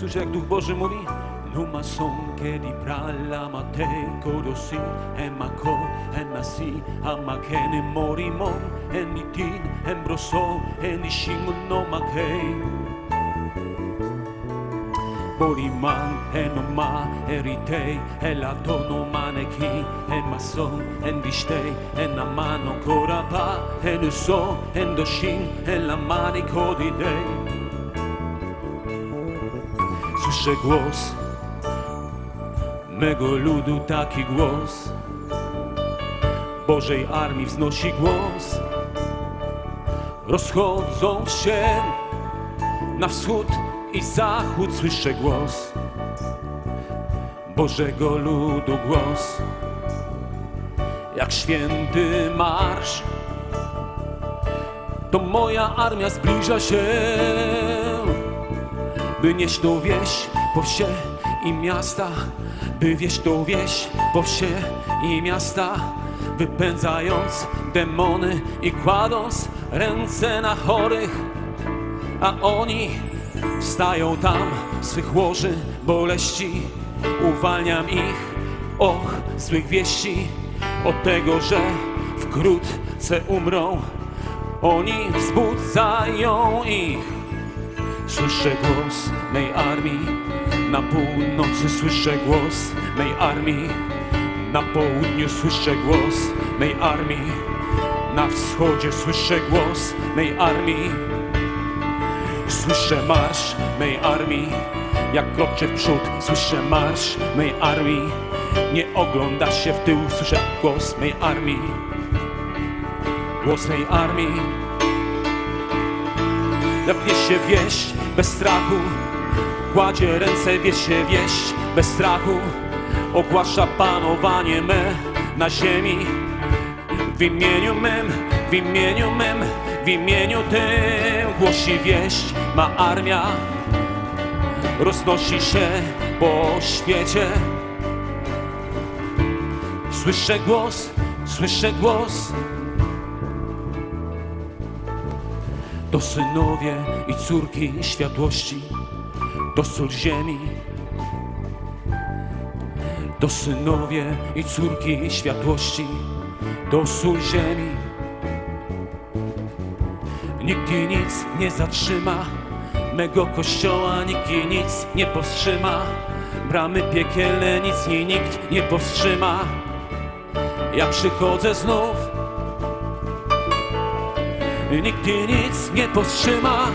Słyszę jak Duch Boży mówi Numa son kedi pralla mate kodosi Emako, emasi, amakeny morimo Enitin, embroso, enishingun no makei Boriman, enoma, eritei, elatono maneki Emason, endistei, enamano korapa Enuso, endoshin, elamani kodidei Słyszę głos mego ludu taki głos Bożej armii wznosi głos Rozchodzą się na wschód i zachód słyszę głos Bożego ludu głos. Jak święty marsz To moja armia zbliża się By nieść tą wieś po wsie i miasta By wieść tą wieś po wsie i miasta Wypędzając demony i kładąc ręce na chorych a oni wstają tam swych łoży boleści. Uwalniam ich, och, złych wieści, od tego, że wkrótce umrą. Oni wzbudzają ich. Słyszę głos mej armii, na północy słyszę głos mej armii, na południu słyszę głos mej armii, na wschodzie słyszę głos mej armii. Słyszę marsz mej armii, jak kroczę w przód, słyszę marsz mej armii. Nie ogląda się w tył, słyszę głos mej armii. Głos mej armii. Jak się wieść bez strachu, kładzie ręce, wie się wieść bez strachu. Ogłasza panowanie me na ziemi. W imieniu mym, w imieniu mym, w imieniu tym głosi wieść ma armia. Roznosi się po świecie. Słyszę głos, słyszę głos. To synowie i córki światłości, to sól ziemi. To synowie i córki światłości, to sól ziemi. Nikt nic nie zatrzyma mego kościoła, nikt nic nie powstrzyma. Bramy piekielne, nic i nikt nie powstrzyma. Ja przychodzę znów. Nikt i nic nie powstrzyma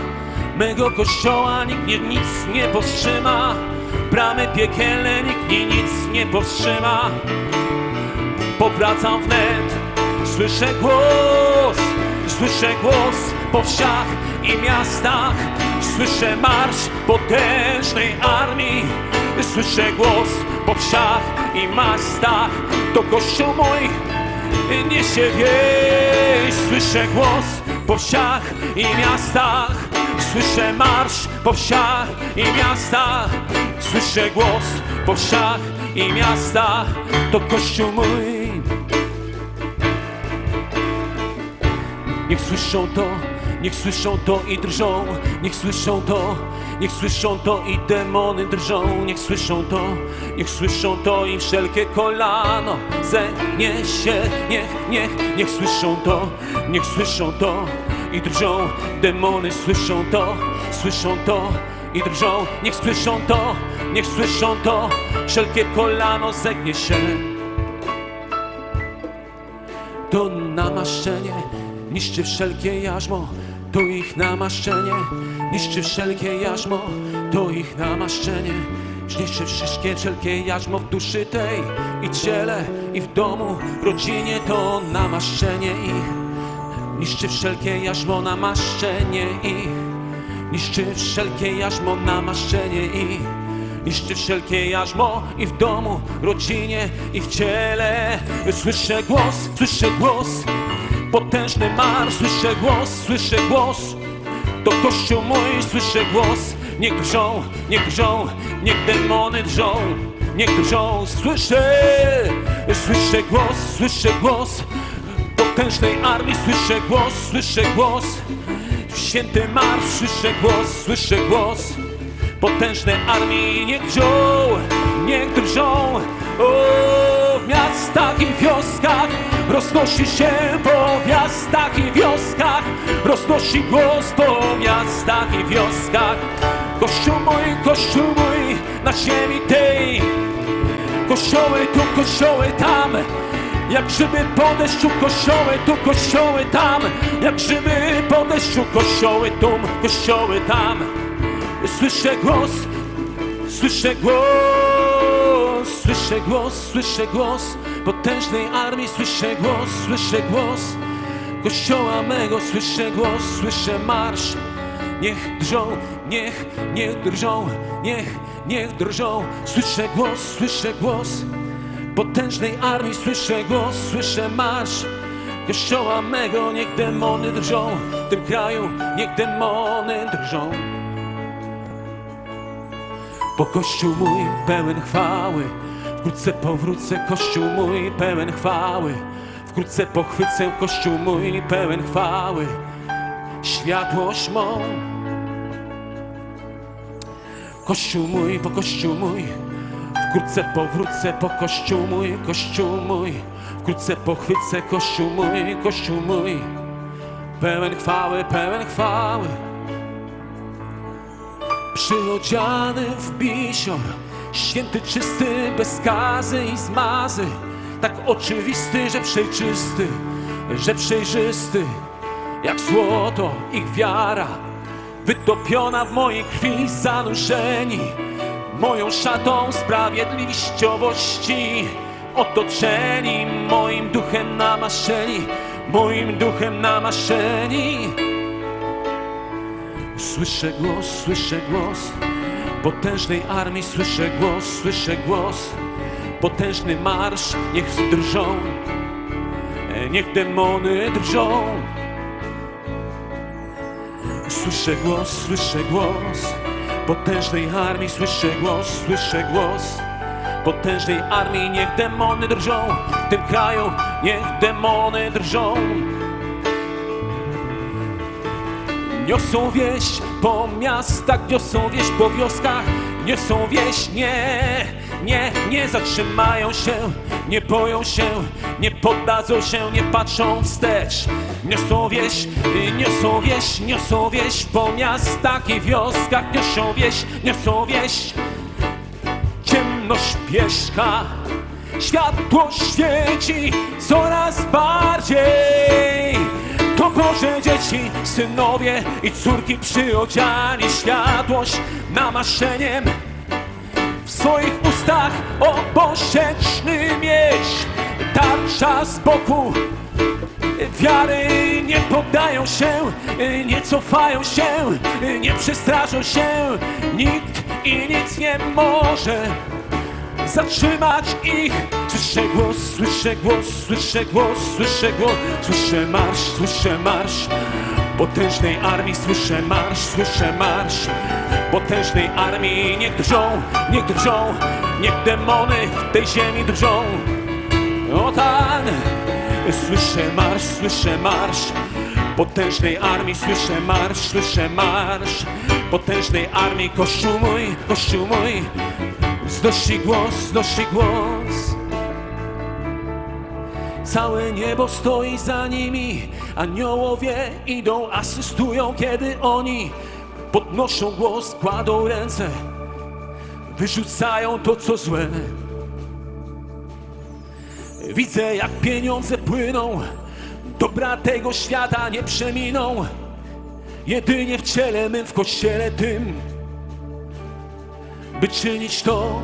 mego kościoła, nikt nie, nic nie powstrzyma. Bramy piekielne, nikt i nic nie powstrzyma. Powracam wnet, słyszę głos, słyszę głos po wsiach i miastach. Słyszę marsz potężnej armii, słyszę głos po wsiach i miastach. To kościół mój niesie wieść, słyszę głos po wsiach i miastach. Słyszę marsz po wsiach i miastach. Słyszę głos po wsiach i miastach. To kościół mój. Niech słyszą to, niech słyszą to i drżą. Niech słyszą to, niech słyszą to i demony drżą. Niech słyszą to, niech słyszą to i wszelkie kolano zegnie się. Niech, niech, niech słyszą to, niech słyszą to i drżą. Demony słyszą to, słyszą to i drżą. Niech słyszą to, niech słyszą to, wszelkie kolano zegnie się. To namaszczenie niszczy wszelkie jarzmo, to ich namaszczenie niszczy wszelkie jarzmo, to ich namaszczenie niszczy wszystkie wszelkie jarzmo w duszy tej i ciele i w domu, w rodzinie. To namaszczenie ich niszczy wszelkie jarzmo, namaszczenie ich niszczy wszelkie jarzmo, namaszczenie ich Niszczy wszelkie jarzmo i w domu, rodzinie i w ciele. Słyszę głos, słyszę głos, potężny marsz, słyszę głos, słyszę głos. To kościół mój, słyszę głos. Niech drżą, niech drżą, niech demony drżą, niech drżą. Słyszę, słyszę głos, słyszę głos. Potężnej armii słyszę głos, słyszę głos. Święty marsz, słyszę głos, słyszę głos. Potężne armii niech drżą, niech drżą. O, w miastach i wioskach roznosi się po miastach i wioskach. Roznosi głos po miastach i wioskach. Kościół mój, kościół mój na ziemi tej. Kościoły tu, kościoły tam Jak grzyby po deszczu, kościoły tu, kościoły tam Jak grzyby po deszczu, kościoły tu, kościoły tam Słyszę głos, słyszę głos Słyszę głos, słyszę głos Potężnej armii słyszę głos, słyszę głos Kościoła mego słyszę głos, słyszę marsz Niech drżą, niech, niech drżą, niech, niech drżą. Słyszę głos, słyszę głos potężnej armii, słyszę głos, słyszę marsz. Kościoła mego, niech demony drżą, w tym kraju niech demony drżą. Bo Kościół mój pełen chwały, wkrótce powrócę, Kościół mój pełen chwały. Wkrótce pochwycę Kościół mój pełen chwały światłość mą. Kościół mój, po kościół mój, wkrótce powrócę po kościół mój, kościół mój, wkrótce pochwycę kościół mój, kościół mój, pełen chwały, pełen chwały. Przyodziany w bisior, święty, czysty, bez skazy i zmazy, tak oczywisty, że przejrzysty, że przejrzysty jak złoto ich wiara, wytopiona w mojej krwi, zanurzeni moją szatą sprawiedliwości, otoczeni moim duchem namaszczeni, moim duchem namaszczeni. Słyszę głos, słyszę głos potężnej armii, słyszę głos, słyszę głos, potężny marsz, niech drżą, niech demony drżą. Słyszę głos, słyszę głos. Potężnej armii, słyszę głos, słyszę głos. Potężnej armii, niech demony drżą. W tym kraju, niech demony drżą. Niosą wieść po miastach, niosą wieść po wioskach, niosą wieść, nie, nie, nie zatrzymają się, nie boją się, nie poddadzą się, nie patrzą wstecz. Niosą wieść, niosą wieść, niosą wieść po miastach i wioskach, niosą wieść, niosą wieść. Ciemność pieszka, światło świeci coraz bardziej. To Boże dzieci, synowie i córki przyodziani światłość namaszeniem w swoich ustach obosieczny mieć tarcza z boku. Wiary nie poddają się nie cofają się nie przestraszą się. Nikt i nic nie może zatrzymać ich. Słyszę głos, słyszę głos, słyszę głos, słyszę głos, słyszę marsz, słyszę marsz. Potężnej armii słyszę marsz, słyszę marsz. Potężnej armii niech drżą, niech drżą, niech demony w tej ziemi drżą. O tak, słyszę marsz, słyszę marsz. Potężnej armii słyszę marsz, słyszę marsz. Potężnej armii kościół mój, kościół mój. Znosi głos, znosi głos. Całe niebo stoi za nimi, aniołowie idą, asystują, kiedy oni podnoszą głos, kładą ręce, wyrzucają to, co złe. Widzę, jak pieniądze płyną, dobra tego świata nie przeminą. Jedynie w ciele mym, w kościele tym, by czynić to,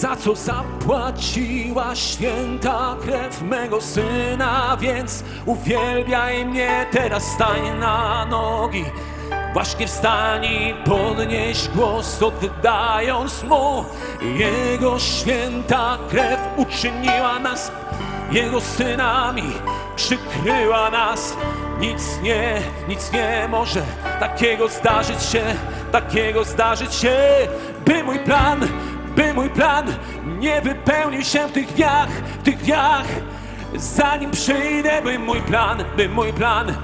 za co zapłaciła święta krew mego syna, więc uwielbiaj mnie, teraz stań na nogi. Właśnie wstań i podnieś głos, oddając mu Jego święta krew uczyniła nas Jego synami, przykryła nas. Nic nie, nic nie może takiego zdarzyć się, takiego zdarzyć się, by mój plan, by mój plan nie wypełnił się w tych dniach, w tych dniach, zanim przyjdę, by mój plan, by mój plan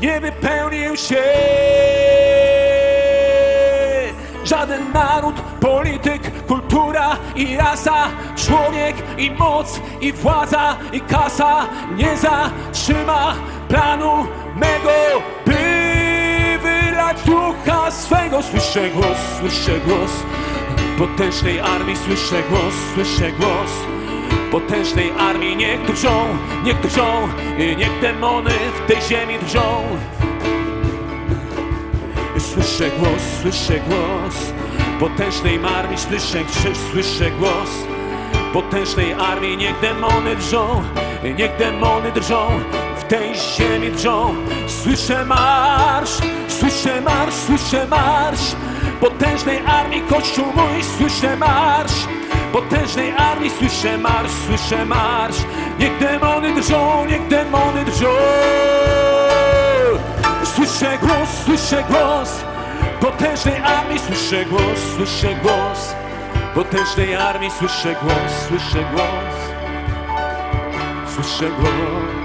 nie wypełnił się. Żaden naród, polityk, kultura i rasa Człowiek i moc i władza i kasa Nie zatrzyma planu mego By wylać ducha swego. Słyszę głos, słyszę głos Potężnej armii słyszę głos, słyszę głos. Potężnej armii niech drżą, niech drżą Niech demony w tej ziemi drżą. Słyszę głos, słyszę głos. Potężnej armii słyszę krzyż, słyszę głos. Potężnej armii niech demony drżą Niech demony drżą W tej ziemi drżą. Słyszę marsz, słyszę marsz, słyszę marsz Potężnej armii kościół mój Słyszę marsz. Potężnej armii słyszę marsz, słyszę marsz. Niech demony drżą, niech demony drżą. Słyszę głos, słyszę głos. Potężnej armii słyszę głos, słyszę głos. Potężnej armii słyszę głos, słyszę głos. Słyszę głos